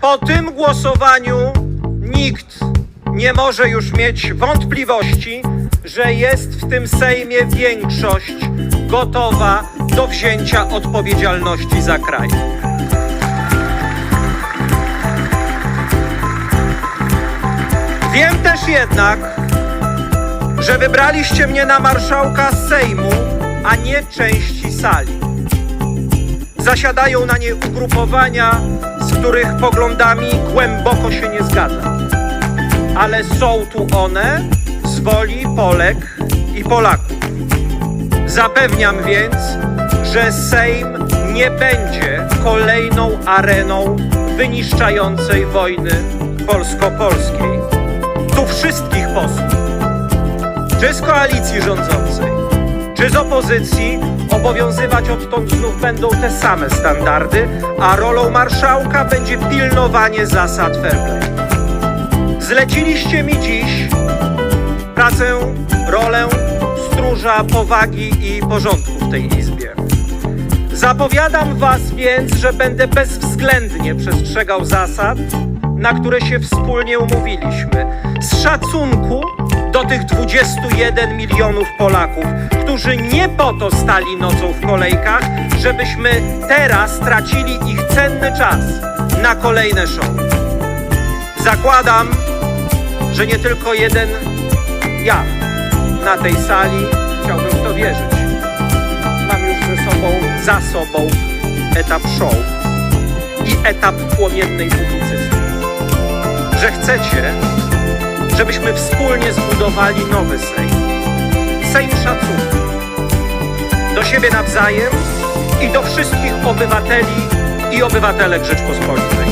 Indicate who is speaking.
Speaker 1: Po tym głosowaniu nikt nie może już mieć wątpliwości, że jest w tym Sejmie większość gotowa do wzięcia odpowiedzialności za kraj. Wiem też jednak, że wybraliście mnie na marszałka Sejmu, a nie części sali. Zasiadają na nie ugrupowania, z których poglądami głęboko się nie zgadzam. Ale są tu one z woli Polek i Polaków. Zapewniam więc, że Sejm nie będzie kolejną areną wyniszczającej wojny polsko-polskiej. Tu wszystkich posłów, czy z koalicji rządzącej, czy z opozycji, obowiązywać odtąd znów będą te same standardy, a rolą marszałka będzie pilnowanie zasad fair play. Zleciliście mi dziś pracę, rolę stróża powagi i porządku w tej izbie. Zapowiadam was więc, że będę bezwzględnie przestrzegał zasad, na które się wspólnie umówiliśmy. Z szacunku do tych 21 milionów Polaków, którzy nie po to stali nocą w kolejkach, żebyśmy teraz tracili ich cenny czas na kolejne show. Zakładam, że nie tylko jeden ja na tej sali chciałbym w to wierzyć. Mam już ze sobą, za sobą etap show i etap płomiennej publicystyki. Że chcecie, żebyśmy wspólnie zbudowali nowy Sejm. Sejm szacunku. Do siebie nawzajem i do wszystkich obywateli i obywatelek Rzeczpospolitej.